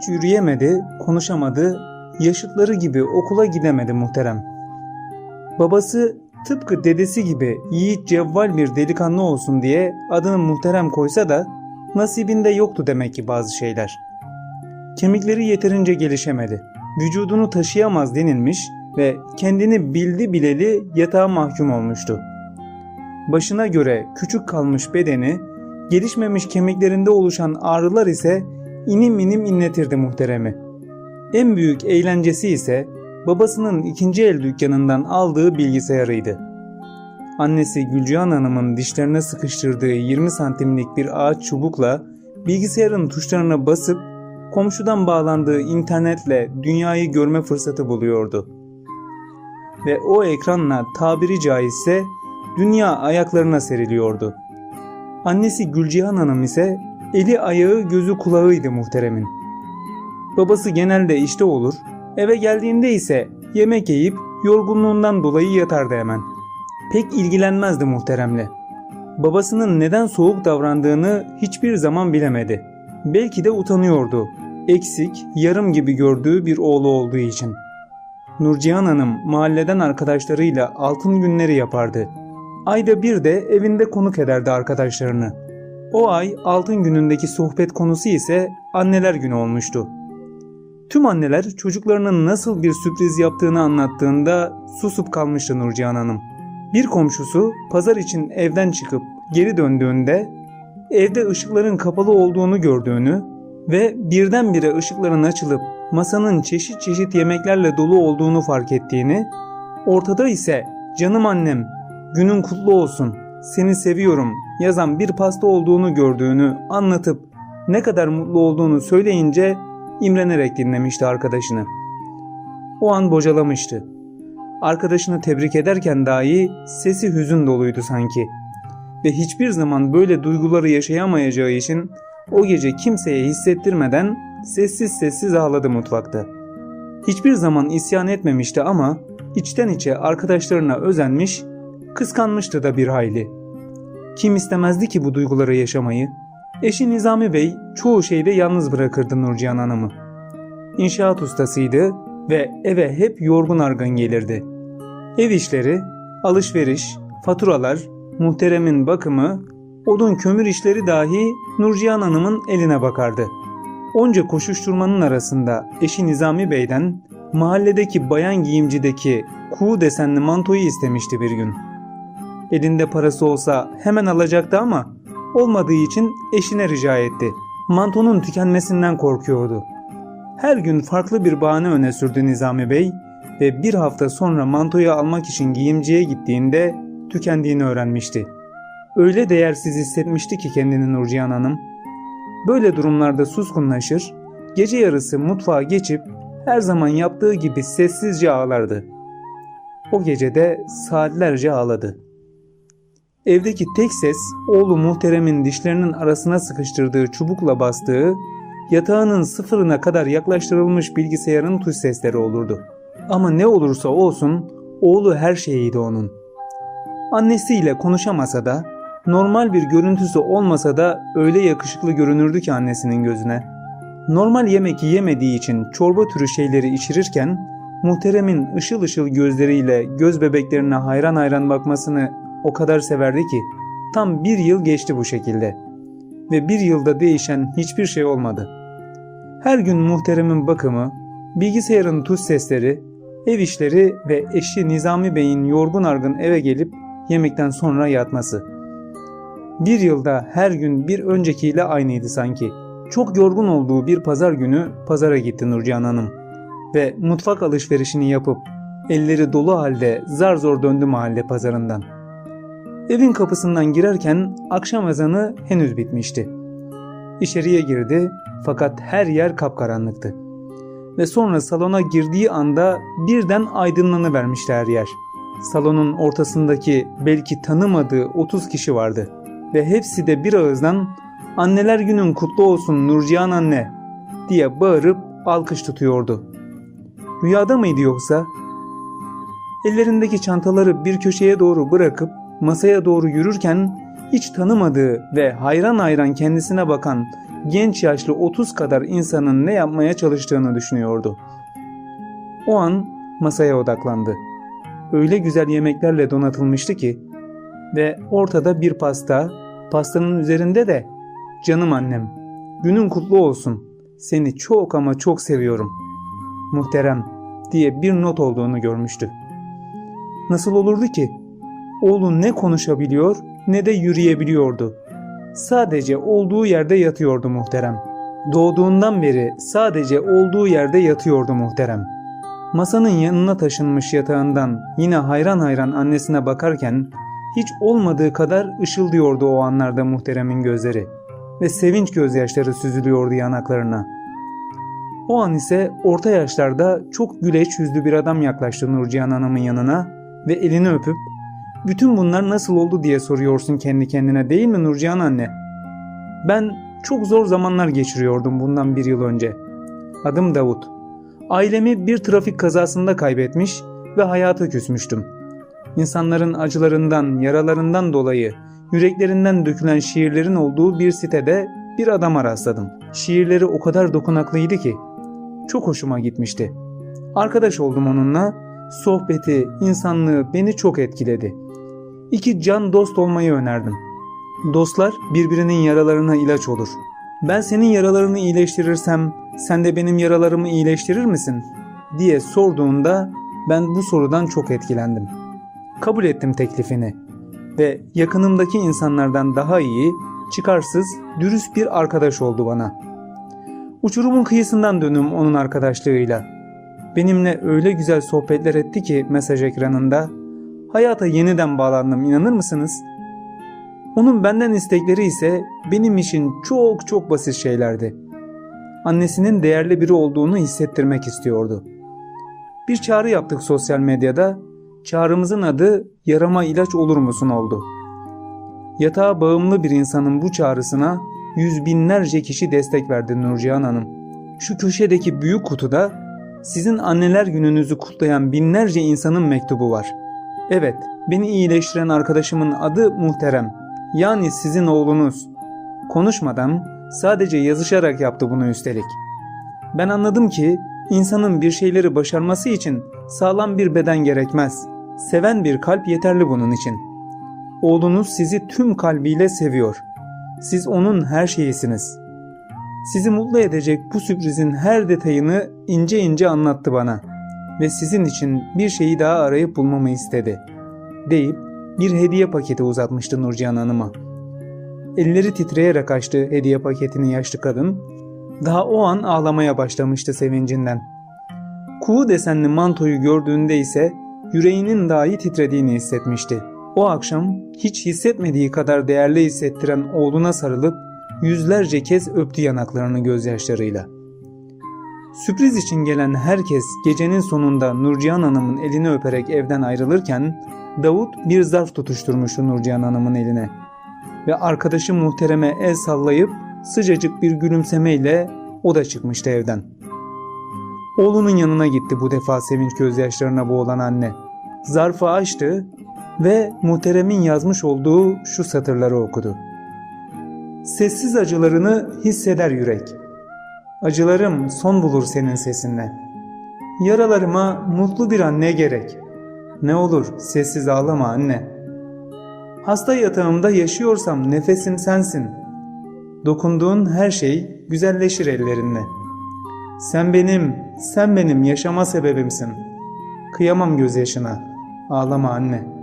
Hiç yürüyemedi, konuşamadı, yaşıtları gibi okula gidemedi muhterem. Babası tıpkı dedesi gibi yiğit cevval bir delikanlı olsun diye adını muhterem koysa da nasibinde yoktu demek ki bazı şeyler. Kemikleri yeterince gelişemedi. Vücudunu taşıyamaz denilmiş ve kendini bildi bileli yatağa mahkum olmuştu. Başına göre küçük kalmış bedeni, gelişmemiş kemiklerinde oluşan ağrılar ise inim inim inletirdi muhteremi. En büyük eğlencesi ise babasının ikinci el dükkanından aldığı bilgisayarıydı. Annesi Gülcihan Hanım'ın dişlerine sıkıştırdığı 20 santimlik bir ağaç çubukla bilgisayarın tuşlarına basıp komşudan bağlandığı internetle dünyayı görme fırsatı buluyordu. Ve o ekranla tabiri caizse dünya ayaklarına seriliyordu. Annesi Gülcihan Hanım ise eli ayağı gözü kulağıydı muhteremin. Babası genelde işte olur, eve geldiğinde ise yemek yiyip yorgunluğundan dolayı yatardı hemen. Pek ilgilenmezdi muhteremle. Babasının neden soğuk davrandığını hiçbir zaman bilemedi. Belki de utanıyordu. Eksik, yarım gibi gördüğü bir oğlu olduğu için. Nurcihan Hanım mahalleden arkadaşlarıyla altın günleri yapardı. Ayda bir de evinde konuk ederdi arkadaşlarını. O ay altın günündeki sohbet konusu ise anneler günü olmuştu. Tüm anneler çocuklarının nasıl bir sürpriz yaptığını anlattığında susup kalmıştı Nurcihan Hanım. Bir komşusu pazar için evden çıkıp geri döndüğünde evde ışıkların kapalı olduğunu gördüğünü ve birdenbire ışıkların açılıp masanın çeşit çeşit yemeklerle dolu olduğunu fark ettiğini, ortada ise canım annem günün kutlu olsun seni seviyorum yazan bir pasta olduğunu gördüğünü anlatıp ne kadar mutlu olduğunu söyleyince imrenerek dinlemişti arkadaşını. O an bocalamıştı. Arkadaşını tebrik ederken dahi sesi hüzün doluydu sanki. Ve hiçbir zaman böyle duyguları yaşayamayacağı için o gece kimseye hissettirmeden sessiz sessiz ağladı mutfakta. Hiçbir zaman isyan etmemişti ama içten içe arkadaşlarına özenmiş, kıskanmıştı da bir hayli. Kim istemezdi ki bu duyguları yaşamayı? Eşi Nizami Bey çoğu şeyde yalnız bırakırdı Nurcihan Hanım'ı. İnşaat ustasıydı ve eve hep yorgun argın gelirdi. Ev işleri, alışveriş, faturalar, muhteremin bakımı, odun kömür işleri dahi Nurcihan Hanım'ın eline bakardı. Onca koşuşturmanın arasında eşi Nizami Bey'den mahalledeki bayan giyimcideki kuğu desenli mantoyu istemişti bir gün. Elinde parası olsa hemen alacaktı ama olmadığı için eşine rica etti. Mantonun tükenmesinden korkuyordu. Her gün farklı bir bahane öne sürdü Nizami Bey ve bir hafta sonra mantoyu almak için giyimciye gittiğinde tükendiğini öğrenmişti. Öyle değersiz hissetmişti ki kendini Nurcihan Hanım. Böyle durumlarda suskunlaşır, gece yarısı mutfağa geçip her zaman yaptığı gibi sessizce ağlardı. O gece de saatlerce ağladı. Evdeki tek ses oğlu muhteremin dişlerinin arasına sıkıştırdığı çubukla bastığı, yatağının sıfırına kadar yaklaştırılmış bilgisayarın tuş sesleri olurdu. Ama ne olursa olsun oğlu her şeyiydi onun. Annesiyle konuşamasa da, normal bir görüntüsü olmasa da öyle yakışıklı görünürdü ki annesinin gözüne. Normal yemek yemediği için çorba türü şeyleri içirirken, muhteremin ışıl ışıl gözleriyle göz bebeklerine hayran hayran bakmasını o kadar severdi ki tam bir yıl geçti bu şekilde ve bir yılda değişen hiçbir şey olmadı. Her gün muhteremin bakımı, bilgisayarın tuş sesleri, ev işleri ve eşi Nizami Bey'in yorgun argın eve gelip yemekten sonra yatması. Bir yılda her gün bir öncekiyle aynıydı sanki. Çok yorgun olduğu bir pazar günü pazara gitti Nurcan Hanım ve mutfak alışverişini yapıp elleri dolu halde zar zor döndü mahalle pazarından. Evin kapısından girerken akşam ezanı henüz bitmişti. İçeriye girdi fakat her yer kapkaranlıktı. Ve sonra salona girdiği anda birden aydınlanıvermişti her yer. Salonun ortasındaki belki tanımadığı 30 kişi vardı. Ve hepsi de bir ağızdan anneler günün kutlu olsun Nurcihan anne diye bağırıp alkış tutuyordu. Rüyada mıydı yoksa? Ellerindeki çantaları bir köşeye doğru bırakıp masaya doğru yürürken hiç tanımadığı ve hayran hayran kendisine bakan genç yaşlı 30 kadar insanın ne yapmaya çalıştığını düşünüyordu. O an masaya odaklandı. Öyle güzel yemeklerle donatılmıştı ki ve ortada bir pasta, pastanın üzerinde de canım annem, günün kutlu olsun. Seni çok ama çok seviyorum. Muhterem diye bir not olduğunu görmüştü. Nasıl olurdu ki? Oğlu ne konuşabiliyor ne de yürüyebiliyordu. Sadece olduğu yerde yatıyordu muhterem. Doğduğundan beri sadece olduğu yerde yatıyordu muhterem. Masanın yanına taşınmış yatağından yine hayran hayran annesine bakarken hiç olmadığı kadar ışıldıyordu o anlarda muhteremin gözleri ve sevinç gözyaşları süzülüyordu yanaklarına. O an ise orta yaşlarda çok güleç yüzlü bir adam yaklaştı Nurcihan Hanım'ın yanına ve elini öpüp bütün bunlar nasıl oldu diye soruyorsun kendi kendine değil mi Nurcihan anne? Ben çok zor zamanlar geçiriyordum bundan bir yıl önce. Adım Davut. Ailemi bir trafik kazasında kaybetmiş ve hayata küsmüştüm. İnsanların acılarından, yaralarından dolayı yüreklerinden dökülen şiirlerin olduğu bir sitede bir adama rastladım. Şiirleri o kadar dokunaklıydı ki çok hoşuma gitmişti. Arkadaş oldum onunla. Sohbeti, insanlığı beni çok etkiledi. İki can dost olmayı önerdim. Dostlar birbirinin yaralarına ilaç olur. Ben senin yaralarını iyileştirirsem sen de benim yaralarımı iyileştirir misin? diye sorduğunda ben bu sorudan çok etkilendim. Kabul ettim teklifini ve yakınımdaki insanlardan daha iyi, çıkarsız, dürüst bir arkadaş oldu bana. Uçurumun kıyısından dönüm onun arkadaşlığıyla. Benimle öyle güzel sohbetler etti ki mesaj ekranında. Hayata yeniden bağlandım inanır mısınız? Onun benden istekleri ise benim için çok çok basit şeylerdi. Annesinin değerli biri olduğunu hissettirmek istiyordu. Bir çağrı yaptık sosyal medyada. Çağrımızın adı yarama ilaç olur musun oldu. Yatağa bağımlı bir insanın bu çağrısına yüz binlerce kişi destek verdi Nurcihan Hanım. Şu köşedeki büyük kutuda sizin anneler gününüzü kutlayan binlerce insanın mektubu var. Evet, beni iyileştiren arkadaşımın adı Muhterem. Yani sizin oğlunuz. Konuşmadan, sadece yazışarak yaptı bunu üstelik. Ben anladım ki insanın bir şeyleri başarması için sağlam bir beden gerekmez. Seven bir kalp yeterli bunun için. Oğlunuz sizi tüm kalbiyle seviyor. Siz onun her şeyisiniz. Sizi mutlu edecek bu sürprizin her detayını ince ince anlattı bana ve sizin için bir şeyi daha arayıp bulmamı istedi. Deyip bir hediye paketi uzatmıştı Nurcihan Hanım'a. Elleri titreyerek açtı hediye paketini yaşlı kadın. Daha o an ağlamaya başlamıştı sevincinden. Kuğu desenli mantoyu gördüğünde ise yüreğinin dahi titrediğini hissetmişti. O akşam hiç hissetmediği kadar değerli hissettiren oğluna sarılıp yüzlerce kez öptü yanaklarını gözyaşlarıyla. Sürpriz için gelen herkes gecenin sonunda Nurcihan Hanım'ın elini öperek evden ayrılırken Davut bir zarf tutuşturmuştu Nurcihan Hanım'ın eline ve arkadaşı muhtereme el sallayıp sıcacık bir gülümsemeyle o da çıkmıştı evden. Oğlunun yanına gitti bu defa sevinç gözyaşlarına boğulan anne. Zarfı açtı ve muhteremin yazmış olduğu şu satırları okudu. Sessiz acılarını hisseder yürek. Acılarım son bulur senin sesinle. Yaralarıma mutlu bir anne gerek. Ne olur sessiz ağlama anne. Hasta yatağımda yaşıyorsam nefesim sensin. Dokunduğun her şey güzelleşir ellerinle. Sen benim, sen benim yaşama sebebimsin. Kıyamam gözyaşına. Ağlama anne.''